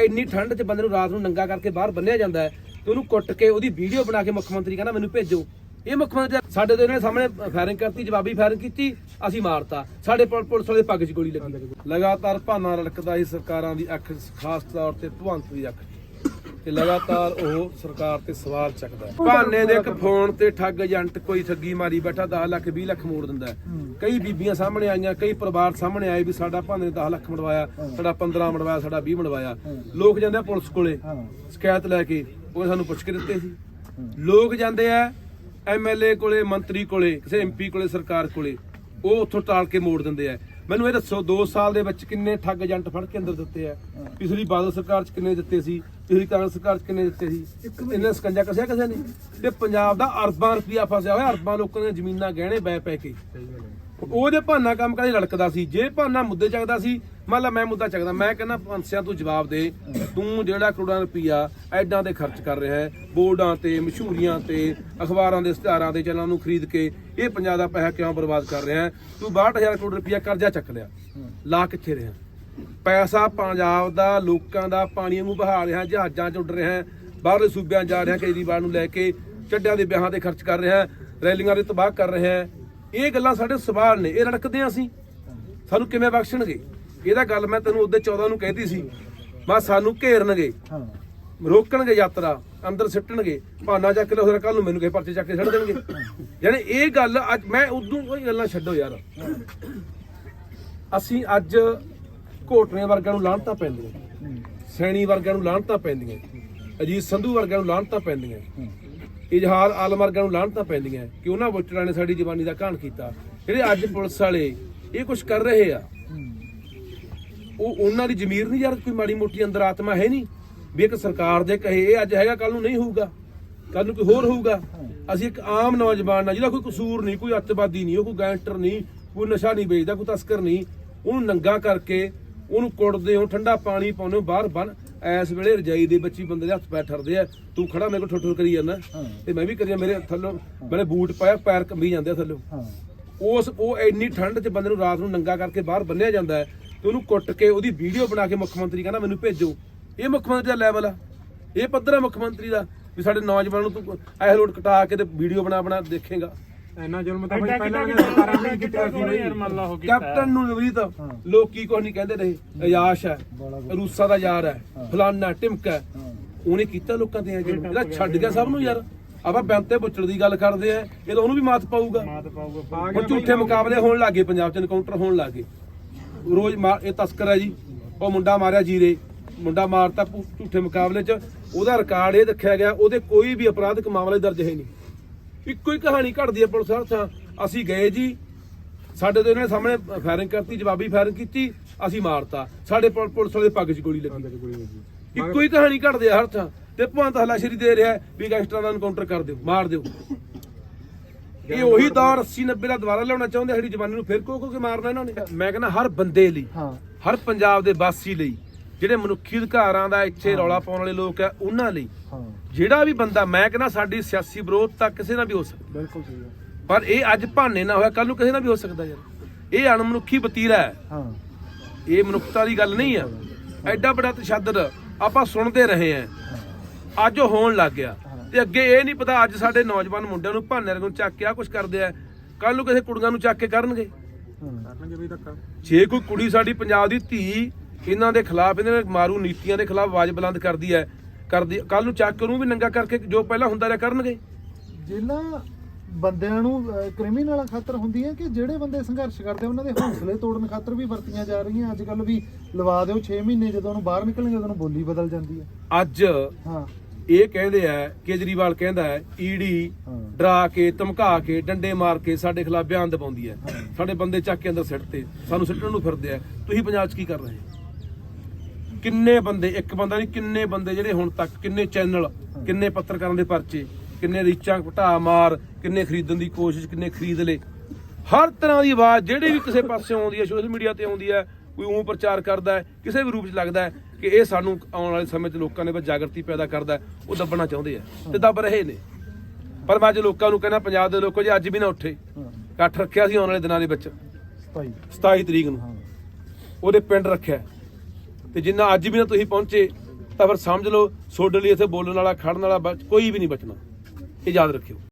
ਇੰਨੀ ਠੰਡ 'ਚ ਬੰਦੇ ਨੂੰ ਰਾਤ ਨੂੰ ਨੰਗਾ ਕਰਕੇ ਬਾਹਰ ਬੰਨਿਆ ਜਾਂਦਾ ਹੈ ਤੇ ਉਹਨੂੰ ਕੁੱਟ ਕੇ ਉਹਦੀ ਵੀਡੀਓ ਬਣਾ ਕੇ ਮੁੱਖ ਮੰਤਰੀ ਕਹਿੰਦਾ, ਮੈਨੂੰ ਭੇਜੋ। ਇਹ ਮੁੱਖ ਮੰਤਰੀ ਸਾਡੇ ਤੇ ਇਹਨਾਂ ਨੇ ਸਾਹਮਣੇ ਫਾਇਰਿੰਗ ਕਰਤੀ, ਜਵਾਬੀ ਫਾਇਰਿੰਗ ਕੀਤੀ, ਅਸੀਂ ਮਾਰਤਾ। ਸਾਡੇ ਪੁਲ- ਪੁਲਿਸ ਵਾਲੇ ਪੱਗ 'ਚ ਗੋਲੀ ਲੱਗੀ। ਲਗਾਤਾਰ ਭਾਨਾ ਰੜਕਦਾ ਹੀ ਸਰਕਾਰਾਂ ਦੀ ਅੱਖ, ਖਾਸ ਤੌਰ ਤੇ ਭਗਵੰਤ ਦੀ ਅੱਖ ਤੇ ਲਗਾਤਾਰ ਉਹ ਸਰਕਾਰ ਤੇ ਸਵਾਲ ਚੱਕਦਾ ਹੈ। ਭਾਨੇ ਦੇ ਇੱਕ ਫੋਨ ਤੇ ਠੱਗ ਏਜੰਟ ਕੋਈ ਠੱਗੀ ਮਾਰੀ ਬੈਠਾ 10 ਲੱਖ 20 ਲੱਖ ਮੋੜ ਦਿੰਦਾ ਹੈ। ਕਈ ਬੀਬੀਆਂ ਸਾਹਮਣੇ ਆਈਆਂ ਕਈ ਪਰਿਵਾਰ ਸਾਹਮਣੇ ਆਏ ਵੀ ਸਾਡਾ ਭਾਨੇ ਨੇ 10 ਲੱਖ ਮੜਵਾਇਆ ਸਾਡਾ 15 ਮੜਵਾਇਆ ਸਾਡਾ 20 ਮੜਵਾਇਆ। ਲੋਕ ਜਾਂਦੇ ਆ ਪੁਲਿਸ ਕੋਲੇ ਸ਼ਿਕਾਇਤ ਲੈ ਕੇ ਉਹ ਸਾਨੂੰ ਪੁੱਛ ਕੇ ਦਿੱਤੇ ਸੀ। ਲੋਕ ਜਾਂਦੇ ਆ ਐਮਐਲਏ ਕੋਲੇ ਮੰਤਰੀ ਕੋਲੇ ਕਿਸੇ ਐਮਪੀ ਕੋਲੇ ਸਰਕਾਰ ਕੋਲੇ ਉਹ ਉੱਥੋਂ ਟਾਲ ਕੇ ਮੋੜ ਦਿੰਦੇ ਆ। ਮੈਨੂੰ ਇਹ ਦੱਸੋ 2 ਸਾਲ ਦੇ ਵਿੱਚ ਕਿੰਨੇ ਠੱਗ ਏਜੰਟ ਫੜ ਕੇ ਅੰਦਰ ਦਿੱਤੇ ਆ? ਪਿਛਲੀ ਬਾਦਲ ਸਰਕਾਰ ਚ ਕਿੰਨੇ ਦਿੱਤੇ ਸੀ? ਪਿਛਲੀ ਕਾਂਗਰਸ ਸਰਕਾਰ ਚ ਕਿੰਨੇ ਦਿੱਤੇ ਸੀ? ਇਹਨੇ ਸਕੰਜਾ ਕਸਿਆ ਕਿਸੇ ਨੇ? ਤੇ ਪੰਜਾਬ ਦਾ ਅਰਬਾਂ ਰੁਪਇਆ ਫਸਿਆ ਹੋਇਆ ਅਰਬਾਂ ਲੋਕਾਂ ਦੀਆਂ ਜ਼ਮੀਨਾਂ ਗਹਿਣੇ ਬੈ ਪੈ ਕੇ ਉਹਦੇ ਭਾਨਾ ਕੰਮ ਕਦੇ ਲੜਕਦਾ ਸੀ? ਜੇ ਭਾਨਾ ਮੁੱਦੇ ਚੱਕਦਾ ਸੀ ਮੰਨ ਲਾ ਮੈਂ ਮੁੱਦਾ ਚੱਕਦਾ, ਮੈਂ ਕਹਿੰਦਾ ਪੰਸਿਆਂ ਤੂੰ ਜਵਾਬ ਦੇ, ਤੂੰ ਜਿਹੜਾ ਕਰੋੜਾਂ ਰੁਪਈਆ ਐਡਾਂ ਤੇ ਖਰਚ ਕਰ ਰਿਹਾ ਹੈ, ਬੋਰਡਾਂ ਤੇ, ਮਸ਼ਹੂਰੀਆਂ ਤੇ, ਅਖਬਾਰਾਂ ਦੇ ਇਸ਼ਤਿਹਾਰਾਂ ਤੇ ਚੈਨਲਾਂ ਨੂੰ ਖਰੀਦ ਕੇ ਇਹ ਪੰਜਾਬ ਦਾ ਪੈਸਾ ਕਿਉਂ ਬਰਬਾਦ ਕਰ ਰਿਹਾ ਹੈ? ਤੂੰ 62000 ਕਰੋੜ ਰੁਪਈਆ ਕਰਜ਼ਾ ਚੱਕ ਲਿਆ। ਲਾ ਕਿੱਥੇ ਰਿਹਾ? ਪੈਸਾ ਪੰਜਾਬ ਦਾ, ਲੋਕਾਂ ਦਾ ਪਾਣੀ ਨੂੰ ਬਹਾ ਰਿਹਾ, ਜਹਾਜ਼ਾਂ 'ਚ ਉੱਡ ਰਿਹਾ ਬਾਹਰਲੇ ਸੂਬਿਆਂ 'ਚ ਜਾ ਰਿਹਾ, ਕੇਜਰੀਵਾਲ ਨੂੰ ਲੈ ਕੇ ਚੱਡਿਆਂ ਦੇ ਵਿਆਹਾਂ ਤੇ ਖਰਚ ਕਰ ਰਿਹਾ ਰੈਲੀਆਂ ਦੇ ਤਬਾਹ ਕਰ ਰਿਹਾ ਇਹ ਗੱਲਾਂ ਸਾਡੇ ਸਵਾਲ ਨੇ, ਇਹ ਰੜਕਦੇ ਹਾਂ ਅਸੀਂ। ਸਾਨੂੰ ਕਿਵੇਂ ਬਖਸ਼ਣਗੇ? ਇਹਦਾ ਗੱਲ ਮੈਂ ਤੈਨੂੰ ਉਹਦੇ 14 ਨੂੰ ਕਹਿਤੀ ਸੀ। ਮੈਂ ਸਾਨੂੰ ਘੇਰਨਗੇ ਹਾਂ। ਰੋਕਣਗੇ ਯਾਤਰਾ ਅੰਦਰ ਸਿੱਟਣਗੇ ਭਾਨਾ ਚੱਕ ਲਿਆ ਕੱਲ ਨੂੰ ਮੈਨੂੰ ਕਿਸੇ ਪਰਚੇ ਚੱਕ ਕੇ ਛੱਡ ਦੇਣਗੇ। ਯਾਨੀ ਇਹ ਗੱਲ ਅੱਜ ਮੈਂ ਉਦੋਂ ਕੋਈ ਗੱਲਾਂ ਛੱਡੋ ਯਾਰ। ਅਸੀਂ ਅੱਜ ਘੋਟਣੇ ਵਰਗਿਆਂ ਨੂੰ ਲਾਹਣਤਾਂ ਪੈਂਦੀਆਂ। ਸੈਣੀ ਵਰਗਿਆਂ ਨੂੰ ਲਾਹਣਤਾਂ ਪੈਂਦੀਆਂ। ਅਜੀਤ ਸੰਧੂ ਵਰਗਿਆਂ ਨੂੰ ਲਾਹਣਤਾਂ ਪੈਂਦੀਆਂ। ਇਜਹਾਰ ਆਲਮ ਵਰਗਿਆਂ ਨੂੰ ਲਾਹਣਤਾਂ ਪੈਂਦੀਆਂ। ਕਿ ਉਹਨਾਂ ਵੋਟਰਾਂ ਨੇ ਸਾਡੀ ਜਵਾਨੀ ਦਾ ਘਾਣ ਕੀਤਾ। ਜਿਹੜੇ ਅੱਜ ਪੁਲਿਸ ਵਾਲੇ ਇਹ ਕੁਝ ਕਰ ਰਹੇ ਆ ਉਹ ਉਹਨਾਂ ਦੀ ਜ਼ਮੀਰ ਨਹੀਂ ਯਾਰ ਕੋਈ ਮਾੜੀ ਮੋਟੀ ਅੰਦਰ ਆਤਮਾ ਹੈ ਨਹੀਂ। ਵੀ ਇੱਕ ਸਰਕਾਰ ਦੇ ਕਹੇ ਇਹ ਅੱਜ ਹੈਗਾ ਕੱਲ ਨੂੰ ਨਹੀਂ ਹੋਊਗਾ। ਕੱਲ ਨੂੰ ਕੋਈ ਹੋਰ ਹੋਊਗਾ। ਅਸੀਂ ਇੱਕ ਆਮ ਨੌਜਵਾਨ ਆ ਜਿਹਦਾ ਕੋਈ ਕਸੂਰ ਨਹੀਂ ਕੋਈ ਅੱਤਵਾਦੀ ਨਹੀਂ ਉਹ ਕੋਈ ਗੈਂਗਸਟਰ ਨਹੀਂ ਕੋਈ ਨਸ਼ਾ ਨਹੀਂ ਵੇਚਦਾ ਕੋਈ ਤਸਕਰ ਨਹੀਂ। ਉਹਨੂੰ ਨੰਗਾ ਕਰਕੇ ਉਹਨੂੰ ਕੁੱਟਦੇ ਹੋ ਠੰਡਾ ਪਾਣੀ ਪਾਉਂਦੇ ਹੋ ਬਾਹਰ ਬਨ। ਐਸ ਵੇਲੇ ਰਜਾਈ ਦੇ ਬੱਚੀ ਬੰਦੇ ਦੇ ਹੱਥ ਪੈਰ ਠਰਦੇ ਆ। ਤੂੰ ਖੜਾ ਮੇਰੇ ਕੋਲ ਠੁੱਠੁਰ ਕਰੀ ਜਾਂਦਾ। ਤੇ ਮੈਂ ਵੀ ਕਰੀ ਜਾਂਦਾ, ਮੇਰੇ ਥੱਲੋਂ ਮੇਰੇ ਬੂਟ ਪਾਇਆ ਪੈਰ ਕੰਬੀ ਜਾਂਦੇ ਆ ਥੱਲੋਂ। ਉਸ ਉਹ ਇੰਨੀ ਠੰਡ 'ਚ ਬੰਦੇ ਨੂੰ ਰਾਤ ਨੂੰ ਨੰਗਾ ਕਰਕੇ ਬਾਹਰ ਬੰਨਿਆ ਜਾਂਦਾ ਹੈ। ਤੇ ਉਹਨੂੰ ਕੁੱਟ ਕੇ ਉਹਦੀ ਵੀਡੀਓ ਬਣਾ ਕੇ ਮੁੱਖ ਮੰਤਰੀ ਕਹਿੰਦਾ ਮੈਨੂੰ ਭੇਜੋ। ਇਹ ਮੁੱਖ ਮੰਤਰੀ ਦਾ ਲੈਵਲ ਆ। ਇਹ ਪੱਧਰ ਹੈ ਮੁੱਖ ਮੰਤਰੀ ਦਾ ਵੀ ਸਾਡੇ ਨੌਜਵਾਨਾਂ ਨੂੰ ਤੂੰ ਲੋਡ ਕਟਾ ਕੇ ਤੇ ਵੀਡੀਓ ਬਣਾ ਬਣਾ ਦੇਖੇਗਾ। ਇੰਨਾ ਜ਼ੁਲਮ ਤਾਂ ਬਈ ਪਹਿਲਾਂ ਵੀ ਸਰਕਾਰਾਂ ਨੇ ਕੀਤਾ ਸੀ ਬਈ ਯਾਰ ਮੰਨ ਲਾ ਹੋ ਕੀਤਾ। ਕੈਪਟਨ ਨੂੰ ਨਵਰੀਤ ਲੋਕੀ ਕੁਝ ਨਹੀਂ ਕਹਿੰਦੇ ਰਹੇ। ਅਯਾਸ਼ ਹੈ ਰੂਸਾ ਦਾ ਯਾਰ ਹੈ ਫਲਾਨਾ ਟਿਮਕਾ ਹੈ। ਉਹਨੇ ਕੀਤਾ ਲੋਕਾਂ ਤੇ ਇਹਦਾ ਛੱਡ ਗਿਆ ਸਭ ਨੂੰ ਯਾਰ। ਆਪਾਂ ਬੈਂਤੇ ਬੁੱਚੜ ਦੀ ਗੱਲ ਕਰਦੇ ਆ ਇਹ ਤਾਂ ਉਹਨੂੰ ਵੀ ਮਾਤ ਪਾਊਗਾ। ਮਾਤ ਪਾਊਗਾ। ਹੁਣ ਝੂਠੇ ਮੁਕਾਬਲੇ ਹੋਣ ਲੱਗੇ ਪੰਜਾਬ 'ਚ ਐਨਕਾਊਂਟਰ ਹੋਣ ਲੱਗੇ ਰੋਜ਼ ਮਾਰ- ਇਹ ਤਸਕਰ ਹੈ ਜੀ। ਉਹ ਮੁੰਡਾ ਮਾਰਿਆ ਜੀਰੇ। ਮੁੰਡਾ ਮਾਰਤਾ ਝੂਠੇ ਮੁਕਾਬਲੇ 'ਚ। ਉਹਦਾ ਰਿਕਾਰਡ ਇਹ ਰੱਖਿਆ ਗਿਆ ਉਹਦੇ ਕੋਈ ਵੀ ਅਪਰਾਧਿਕ ਮਾਮਲੇ ਦਰਜ ਹੈ ਨਹੀਂ। ਇੱਕੋ ਹੀ ਕਹਾਣੀ ਘੜਦੀ ਹੈ ਪੁਲਿਸ ਹਰ ਥਾਂ। ਅਸੀਂ ਗਏ ਜੀ। ਸਾਡੇ ਤੇ ਇਹਨਾਂ ਸਾਹਮਣੇ ਫਾਇਰਿੰਗ ਕਰਤੀ ਜਵਾਬੀ ਫਾਇਰਿੰਗ ਕੀਤੀ ਅਸੀਂ ਮਾਰਤਾ। ਸਾਡੇ ਪੁਲ- ਪੁਲਿਸ ਵਾਲੇ ਪੱਗ 'ਚ ਗੋਲੀ ਲੱਗੀ। ਇੱਕੋ ਹੀ ਕਹਾਣੀ ਘੜਦੇ ਆ ਹਰ ਥਾਂ। ਤੇ ਭਵੰਤ ਹਲਾਸ਼ਰੀ ਦੇ ਰਿਹਾ ਹੈ ਵੀ ਗੈਂਗਸਟਰਾਂ ਦਾ ਐਨਕਾਊਂਟਰ ਕਰ ਦਿਓ ਮਾਰ ਦਿਓ। ਇਹ ਉਹੀ ਦੌਰ 80 90 ਦਾ ਦੁਬਾਰਾ ਲਿਆਉਣਾ ਚਾਹੁੰਦੇ ਸਾਡੀ ਜਵਾਨੀ ਨੂੰ ਫਿਰ ਕੋ ਕੋ ਕੇ ਮਾਰਨਾ ਇਹਨਾਂ ਨੇ। ਮੈਂ ਕਹਿੰਦਾ ਹਰ ਬੰਦੇ ਲਈ ਹਾਂ। ਹਰ ਪੰਜਾਬ ਦੇ ਵਾਸੀ ਲਈ ਜਿਹੜੇ ਮਨੁੱਖੀ ਅਧਿਕਾਰਾਂ ਦਾ ਇੱਥੇ ਰੌਲਾ ਪਾਉਣ ਵਾਲੇ ਲੋਕ ਆ ਉਹਨਾਂ ਲਈ। ਹਾਂ। ਜਿਹੜਾ ਵੀ ਬੰਦਾ ਮੈਂ ਕਹਿੰਦਾ ਸਾਡੀ ਸਿਆਸੀ ਵਿਰੋਧਤਾ ਕਿਸੇ ਨਾਲ ਵੀ ਹੋ ਸਕਦੀ। ਬਿਲਕੁਲ ਸਹੀ ਹੈ। ਪਰ ਇਹ ਅੱਜ ਭਾਨੇ ਨਾ ਹੋਇਆ ਕੱਲ ਨੂੰ ਕਿਸੇ ਨਾਲ ਵੀ ਹੋ ਸਕਦਾ ਯਾਰ। ਇਹ ਅਣਮਨੁੱਖੀ ਵਤੀਰਾ ਹੈ। ਹਾਂ। ਇਹ ਮਨੁੱਖਤਾ ਦੀ ਗੱਲ ਨਹੀਂ ਆ। ਐਡਾ ਬੜਾ ਤਸ਼ੱਦਦ ਆਪਾਂ ਸੁਣਦੇ ਰਹੇ ਆ। ਅੱਜ ਉਹ ਹੋਣ ਲੱਗ ਗਿਆ। ਤੇ ਅੱਗੇ ਇਹ ਨਹੀਂ ਪਤਾ ਅੱਜ ਸਾਡੇ ਨੌਜਵਾਨ ਮੁੰਡਿਆਂ ਨੂੰ ਭਾਨੇ ਰੰਗੋਂ ਚੱਕ ਕੇ ਆ ਕੁਝ ਕਰਦੇ ਆ। ਕੱਲ ਨੂੰ ਕਿਸੇ ਕੁੜੀਆਂ ਨੂੰ ਚੱਕ ਕੇ ਕਰਨਗੇ। ਧੱਕਾ। ਜੇ ਕੋਈ ਕੁੜੀ ਸਾਡੀ ਪੰਜਾਬ ਦੀ ਧੀ ਇਹਨਾਂ ਦੇ ਖਿਲਾਫ ਇਹਨਾਂ ਦੇ ਮਾਰੂ ਨੀਤੀਆਂ ਦੇ ਖਿਲਾਫ ਆਵਾਜ਼ ਬੁਲੰਦ ਕਰਦੀ ਹੈ ਕਰਦੀ ਕੱਲ ਨੂੰ ਚੱਕ ਕੇ ਉਹਨੂੰ ਵੀ ਨੰਗਾ ਕਰਕੇ ਜੋ ਪਹਿਲਾਂ ਹੁੰਦਾ ਰਿਹਾ ਕਰਨਗੇ। ਜੇਲਾਂ ਬੰਦਿਆਂ ਨੂੰ ਕ੍ਰਿਮੀਨਲ ਖਾਤਰ ਹੁੰਦੀ ਹੈ ਕਿ ਜਿਹੜੇ ਬੰਦੇ ਸੰਘਰਸ਼ ਕਰਦੇ ਉਹਨਾਂ ਦੇ ਹੌਸਲੇ ਤੋੜਨ ਖਾਤਰ ਵੀ ਵਰਤੀਆਂ ਜਾ ਰਹੀਆਂ। ਅੱਜ ਕੱਲ ਵੀ ਲਵਾ ਦਿਓ 6 ਮਹੀਨੇ ਜਦੋਂ ਉਹਨੂੰ ਬਾਹਰ ਨਿਕਲਣਗੇ ਉਦੋਂ ਬੋਲੀ ਬਦਲ ਜਾਂਦੀ ਹੈ। ਅੱਜ ਹਾਂ। ਇਹ ਕਹਿੰਦੇ ਆ ਕੇਜਰੀਵਾਲ ਕਹਿੰਦਾ ਹੈ ਈਡੀ। ਡਰਾ ਕੇ ਧਮਕਾ ਕੇ ਡੰਡੇ ਮਾਰ ਕੇ ਸਾਡੇ ਖਿਲਾਫ ਬਿਆਨ ਦਬਾਉਂਦੀ ਹੈ। ਸਾਡੇ ਬੰਦੇ ਚੱਕ ਕੇ ਅੰਦਰ ਸਿੱਟਤੇ ਸਾਨੂੰ ਸਿੱਟਣ ਨੂੰ ਫਿਰਦੇ ਆ। ਤੁਸੀਂ ਪੰਜਾਬ 'ਚ ਕੀ ਕਰ ਰਹੇ ਕਿੰਨੇ ਬੰਦੇ ਇੱਕ ਬੰਦਾ ਨਹੀਂ ਕਿੰਨੇ ਬੰਦੇ ਜਿਹੜੇ ਹੁਣ ਤੱਕ ਕਿੰਨੇ ਚੈਨਲ ਕਿੰਨੇ ਪੱਤਰਕਾਰਾਂ ਦੇ ਪਰਚੇ ਕਿੰਨੇ ਰੀਚਾਂ ਘਟਾ ਮਾਰ ਕਿੰਨੇ ਖਰੀਦਣ ਦੀ ਕੋਸ਼ਿਸ਼ ਕਿੰਨੇ ਖਰੀਦ ਲਏ। ਹਰ ਤਰ੍ਹਾਂ ਦੀ ਆਵਾਜ਼ ਜਿਹੜੀ ਵੀ ਕਿਸੇ ਪਾਸੇ ਆਉਂਦੀ ਹੈ ਸੋਸ਼ਲ ਮੀਡੀਆ ਤੇ ਆਉਂਦੀ ਹੈ ਕੋਈ ਉਹ ਪ੍ਰਚਾਰ ਕਰਦਾ ਹੈ ਕਿਸੇ ਵੀ ਰੂਪ 'ਚ ਲੱਗਦਾ ਹੈ ਕਿ ਇਹ ਸਾਨੂੰ ਆਉਣ ਵਾਲੇ ਸਮੇਂ 'ਚ ਲੋਕਾਂ ਦੇ ਵਿੱਚ ਜਾਗਰਤੀ ਪੈਦਾ ਕਰਦਾ ਉਹ ਦੱਬਣਾ ਚਾਹੁੰਦੇ ਆ ਤੇ ਦੱਬ ਰਹੇ ਨੇ। ਪਰ ਮੈਂ ਅੱਜ ਲੋਕਾਂ ਨੂੰ ਕਹਿੰਦਾ ਪੰਜਾਬ ਦੇ ਲੋਕੋ ਜੇ ਅੱਜ ਵੀ ਨਾ ਉੱਠੇ। ਇਕੱਠ ਰੱਖਿਆ ਸੀ ਆਉਣ ਵਾਲੇ ਦਿਨਾਂ ਦੇ ਵਿੱਚ। 27 27 ਤਰੀਕ ਨੂੰ। ਉਹਦੇ ਪਿੰਡ ਰੱਖਿਆ। ਤੇ ਜਿੰਨਾ ਅੱਜ ਵੀ ਨਾ ਤੁਸੀਂ ਪਹੁੰਚੇ ਤਾਂ ਫਿਰ ਸਮਝ ਲਓ ਤੁਹਾਡੇ ਲਈ ਇੱਥੇ ਬੋਲਣ ਵਾਲਾ ਖੜਨ ਵਾਲਾ ਕੋਈ ਵੀ ਨਹੀਂ ਬਚਣਾ। ਇਹ ਯਾਦ ਰੱਖਿਓ।